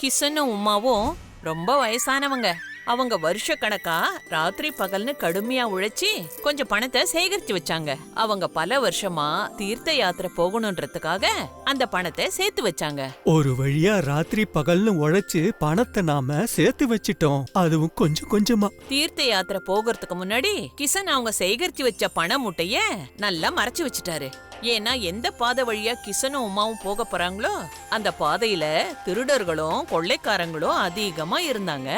கிஷனும் உமாவும் ரொம்ப வயசானவங்க. அவங்க வருஷ கணக்கா ராத்திரி பகல்னு கடுமையா உழைச்சி கொஞ்சம் பணத்தை சேகரிச்சு வச்சாங்க. அவங்க பல வருஷமா தீர்த்த யாத்திரை போகணுன்றதுக்காக அந்த பணத்தை சேர்த்து வச்சாங்க. ஒரு வழியா ராத்திரி பகல்னு உழைச்சு பணத்தை நாம சேர்த்து வச்சிட்டோம். அதுவும் கொஞ்சம் கொஞ்சமா. தீர்த்த யாத்திரை போகிறதுக்கு முன்னாடி கிஷன் அவங்க சேகரிச்சு வச்ச பண மூட்டைய நல்லா மறைச்சு வச்சுட்டாரு. ஏன்னா எந்த பாதை வழியா கிஷனும் உமாவும் போக போறாங்களோ அந்த பாதையில திருடர்களும் கொள்ளைக்காரங்களும் அதிகமா இருந்தாங்க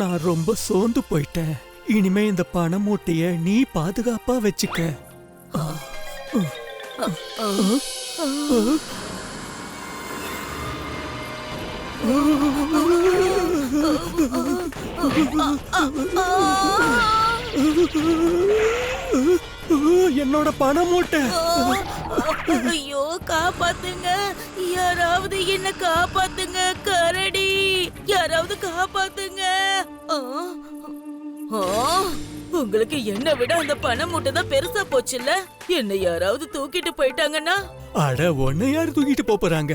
நான் ரொம்ப சோர்ந்து போயிட்டேன் இனிமே இந்த பண மூட்டைய நீ பாதுகாப்பா வச்சுக்க என்னோட பண மூட்டை ஐயோ காப்பாத்துங்க. யாராவது என்ன காப்பாத்துங்க கரடி. யாராவது காப்பாத்துங்க. உங்களுக்கு என்ன விட அந்த பணம் மூட்டை தான் பெருசா போச்சுல்ல? என்ன யாராவது தூக்கிட்டு போயிட்டாங்கன்னா? அட ஒன்ன யார் தூக்கிட்டு போறாங்க?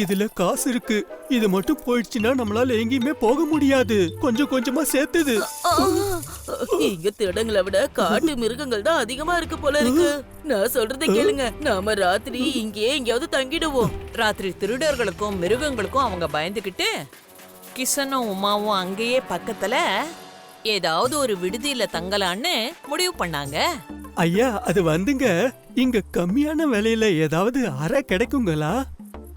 இதுல காசு இருக்கு. இது மட்டும் போயிடுச்சுன்னா நம்மளால எங்கேயுமே போக முடியாது. கொஞ்சம் கொஞ்சமா சேர்த்துது. இங்க திருடங்களை விட காட்டு மிருகங்கள் தான் அதிகமா இருக்கு போல இருக்கு. நான் சொல்றதை கேளுங்க. நாம ராத்திரி இங்கே எங்கேயாவது தங்கிடுவோம். ராத்திரி திருடர்களுக்கும் மிருகங்களுக்கும் அவங்க பயந்துகிட்டு கிஷனும் உமாவும் அங்கேயே பக்கத்துல ஏதாவது ஒரு விடுதியில தங்கலான்னு முடிவு பண்ணாங்க. ஐயா அது வந்துங்க. இங்க கம்மியான விலையில ஏதாவது அறை கிடைக்குங்களா?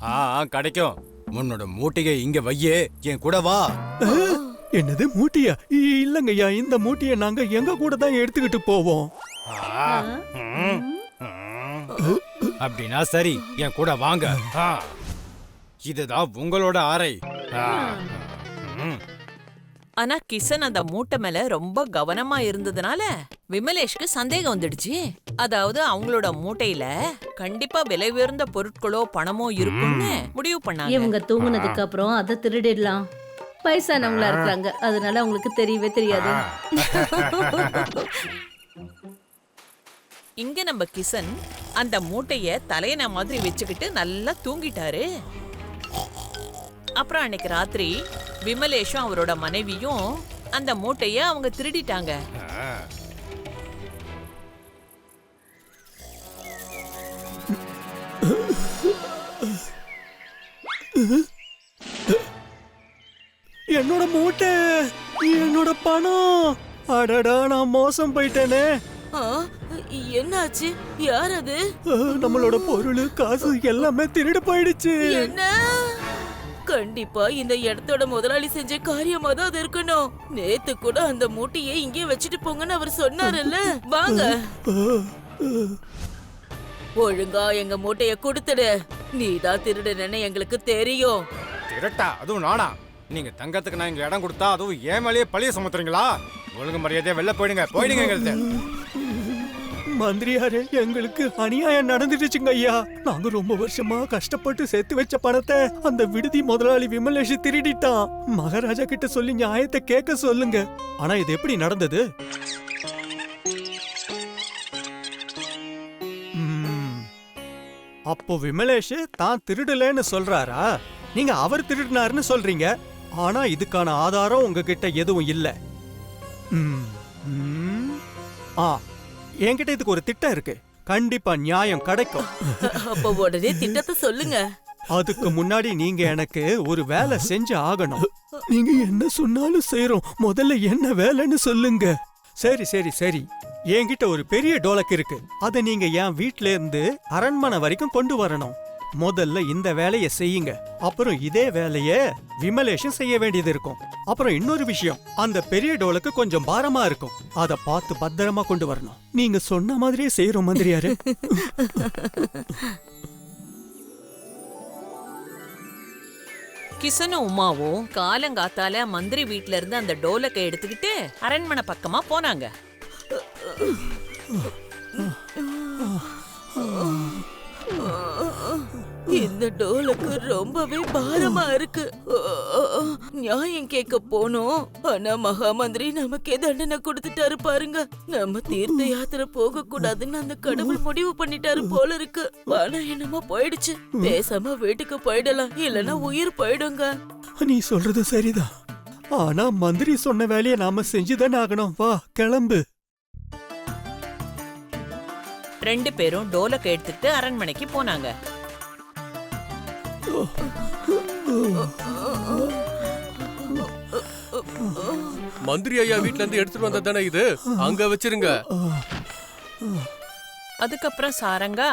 ஆ ஆ, கிடைக்கும். உன்னோட மூட்டையை இங்க வையே. என் கூட வா. என்னது மூட்டையா? இல்லங்கய்யா இந்த மூட்டையை நாங்க எங்க கூட தான் எடுத்துக்கிட்டு போவோம். அப்படின்னா சரி என் கூட வாங்க. இதுதான் உங்களோட அறை. ஆனா கிஷன் அந்த மூட்டை மேல ரொம்ப கவனமா இருந்ததுனால விமலேஷ்க்கு சந்தேகம் வந்துடுச்சு. அதாவது அவங்களோட மூட்டையில கண்டிப்பா விலை உயர்ந்த பொருட்களோ பணமோ இருக்கும்னு முடிவு பண்ணாங்க. இவங்க தூங்குனதுக்கு அப்புறம் அதை திருடிடலாம். வயசானவங்களா இருக்கிறாங்க. அதனால அவங்களுக்கு தெரியவே தெரியாது. இங்க நம்ம கிஷன் அந்த மூட்டைய தலையண மாதிரி வச்சுக்கிட்டு நல்லா தூங்கிட்டாரு. அப்புறம் அன்னைக்கு ராத்திரி விமலேஷும் அவரோட மனைவியும் அந்த மூட்டைய அவங்க திருடிட்டாங்க. ஆ. என்னோட மூட்டை என்னோட பணம். அடடா நான் மோசம் போயிட்டேனே. ஆ, என்னாச்சு? யார் அது? நம்மளோட பொருள் காசு எல்லாமே திருடு போயிடுச்சு. என்ன? கண்டிப்பா இந்த இடத்தோட முதலாளி செஞ்ச காரியமா தான் அது இருக்கணும். நேத்து கூட அந்த மூட்டையை இங்கே வச்சுட்டு போங்கன்னு அவர் சொன்னாருல்ல. வாங்க. ஒழுங்கா எங்க மூட்டைய கொடுத்துடு. நீதான் திருடனன்னு எங்களுக்கு தெரியும். திருட்டா? அதுவும் நானா? நீங்க தங்கத்துக்கு நான் இங்க இடம் கொடுத்தா அதுவும் ஏன் மேலேயே பழிய சுமத்துறீங்களா? ஒழுங்கு மரியாதையா வெளில போயிடுங்க. போயிடுங்க எங்களுக்கு மந்திரியாரே எங்களுக்கு அநியாயம் நடந்துடுச்சுங்க ஐயா. நாங்க ரொம்ப வருஷமா கஷ்டப்பட்டு சேர்த்து வச்ச பணத்தை அந்த விடுதி முதலாளி விமலேஷ் திருடிட்டான். மகாராஜா கிட்ட சொல்லி நியாயத்தை கேட்க சொல்லுங்க. ஆனா இது எப்படி நடந்தது? அப்போ விமலேஷ் தான் திருடலன்னு சொல்றாரா? நீங்க அவர் திருடினாருன்னு சொல்றீங்க. ஆனா இதுக்கான ஆதாரம் உங்ககிட்ட எதுவும் இல்ல. ஆ என்கிட்ட இதுக்கு ஒரு திட்டம் இருக்கு. கண்டிப்பா நியாயம் கிடைக்கும். அப்ப உடனே திட்டத்தை சொல்லுங்க. அதுக்கு முன்னாடி நீங்க எனக்கு ஒரு வேலை செஞ்சு ஆகணும். நீங்க என்ன சொன்னாலும் செய்றோம் முதல்ல என்ன வேலைன்னு சொல்லுங்க. சரி சரி சரி. என்கிட்ட ஒரு பெரிய டோலக் இருக்கு. அதை நீங்க என் வீட்ல இருந்து அரண்மனை வரைக்கும் கொண்டு வரணும். முதல்ல இந்த வேலையை செய்யுங்க. அப்புறம் இதே வேலைய விமலேஷும் செய்ய வேண்டியது இருக்கும். அப்புறம் இன்னொரு விஷயம் அந்த பெரிய டோலுக்கு கொஞ்சம் பாரமா இருக்கும். அத பார்த்து பத்திரமா கொண்டு வரணும். நீங்க சொன்ன மாதிரியே செய்யறோம் மந்திரியாரு. கிஷனும் உமாவும் காலங்காத்தால மந்திரி வீட்ல இருந்து அந்த டோலக்கை எடுத்துக்கிட்டு அரண்மனை பக்கமா போனாங்க. இந்த டோலுக்கு ரொம்பவே பாரமா இருக்கு. ஓ, ஓ, ஓ. நியாயம் கேட்க போனோம். ஆனா மகாமந்திரி நமக்கே தண்டனை கொடுத்துட்டாரு பாருங்க. நம்ம தீர்த்த யாத்திரை போக கூடாதுன்னு அந்த கடவுள் முடிவு பண்ணிட்டாரு போல இருக்கு. ஆனா என்னமோ போயிடுச்சு. பேசாம வீட்டுக்கு போயிடலாம். இல்லனா உயிர் போயிடுங்க. நீ சொல்றது சரிதான் ஆனா மந்திரி சொன்ன வேலையை நாம செஞ்சுதானே ஆகணும். வா கிளம்பு. ரெண்டு பேரும் டோலக் எடுத்துட்டு அரண்மனைக்கு போனாங்க. மந்திரி ஐயா வீட்ல இருந்து எடுத்துட்டு வந்தது தானே இது? அங்க வச்சிருங்க. அதுக்கப்புறம் சாரங்கா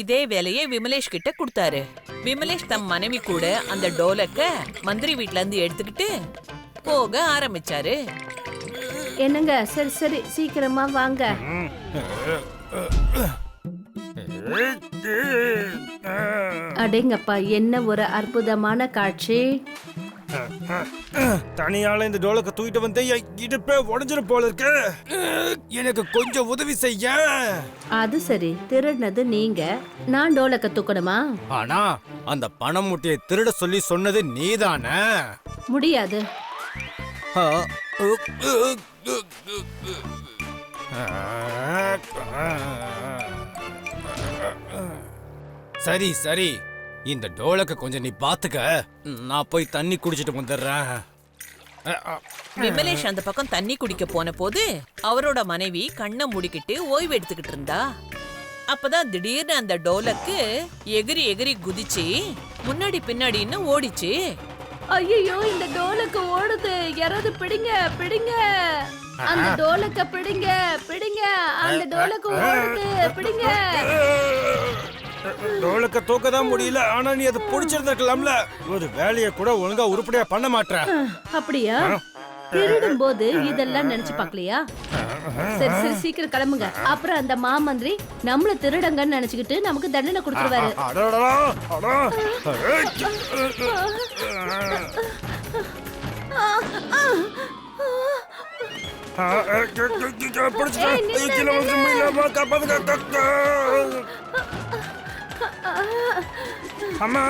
இதே வேலையை விமலேஷ் கிட்ட கொடுத்தாரு. விமலேஷ் தம் மனைவி கூட அந்த டோலக்க மந்திரி வீட்ல இருந்து எடுத்துக்கிட்டு போக ஆரம்பிச்சாரு. என்னங்க? சரி சரி சீக்கிரமா வாங்க. அடேங்கப்பா என்ன ஒரு அற்புதமான காட்சி தனியால இந்த டோலக்க தூக்கிட்டு வந்து இடுப்பே உடஞ்சிரும் போல இருக்கு எனக்கு கொஞ்சம் உதவி செய்ய அது சரி திருடினது நீங்க நான் டோலக்க தூக்கணுமா ஆனா அந்த பணம் முட்டையை திருட சொல்லி சொன்னது நீதானே முடியாது சரி சரி. இந்த டோலக்க கொஞ்சம் நீ பாத்துக்க. நான் போய் தண்ணி குடிச்சிட்டு வந்துடுறேன். விமலேஷ் அந்த பக்கம் தண்ணி குடிக்க போன போது அவரோட மனைவி கண்ணை மூடிக்கிட்டு ஓய்வு எடுத்துக்கிட்டு இருந்தா. அப்பதான் திடீர்னு அந்த டோலக்கு எகிரி எகிரி குதிச்சு முன்னாடி பின்னாடின்னு ஓடிச்சு. ஐயோ இந்த டோலக்கு ஓடுது. யாராவது பிடிங்க பிடிங்க. அந்த டோலக்க பிடிங்க பிடிங்க. அந்த டோலக்கு ஓடுது. பிடிங்க. டோலக்க தூக்க தான் முடியல ஆனா நீ அதை புடிச்சிருந்திருக்கலாம்ல. ஒரு வேலையை கூட ஒழுங்கா உருப்படியா பண்ண மாட்ற அப்படியா? திருடும் போது இதெல்லாம் நினைச்சு பார்க்கலையா சரி சரி சீக்கிரம் கிளம்புங்க. அப்புறம் அந்த மாமந்திரி நம்மள திருடங்கன்னு நினைச்சுக்கிட்டு நமக்கு தண்டனை கொடுத்துருவாரு. பிடிச்சிட்டேன். காப்பாத்துங்க. அம்மா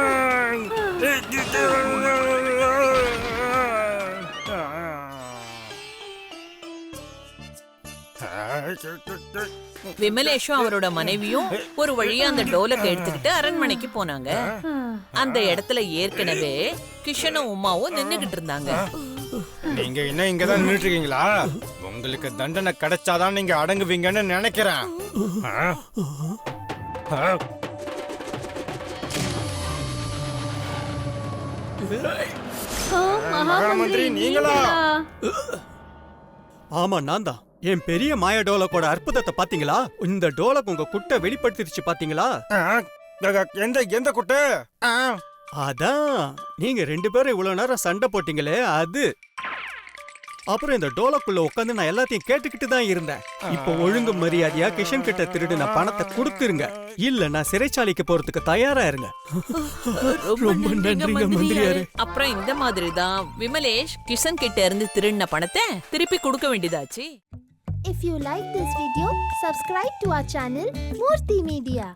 விமலேஷும் அவரோட மனைவியும் ஒரு வழியா அந்த டோலக்க எடுத்துக்கிட்டு அரண்மனைக்கு போனாங்க. அந்த இடத்துல ஏற்கனவே கிஷனும் உமாவும் நின்னுகிட்டு இருந்தாங்க. நீங்க என்ன இங்கதான் நின்னுட்டு இருக்கீங்களா உங்களுக்கு தண்டனை கிடைச்சாதான் நீங்க அடங்குவீங்கன்னு நினைக்கிறேன். மகாமந்திரி நீங்களா? நீங்களா? ஆமா நான் தான் என் பெரிய மாய டோலக்கோட அற்புதத்தை பாத்தீங்களா இந்த டோலக் உங்க குட்டை வெளிப்படுத்திருச்சு பாத்தீங்களா? எந்த எந்த குட்டு ஆ? அதான் நீங்க ரெண்டு பேரும் இவ்வளவு நேரம் சண்டை போட்டீங்களே அது அப்புறம் இந்த டோலக்குள்ள உட்காந்து நான் எல்லாத்தையும் கேட்டுக்கிட்டு தான் இருந்தேன். இப்போ ஒழுங்கு மரியாதையா கிஷன் கிட்ட திருடின பணத்தை கொடுத்துருங்க. இல்ல நான் சிறைச்சாலைக்கு போறதுக்கு தயாரா இருங்க. ரொம்ப நன்றிங்க மந்திரியாரே. அப்புறம் இந்த மாதிரி தான் விமலேஷ் கிஷன் கிட்ட இருந்து திருடின பணத்தை திருப்பி கொடுக்க வேண்டியதாச்சு. If you like this video, subscribe to our channel Murthy Media.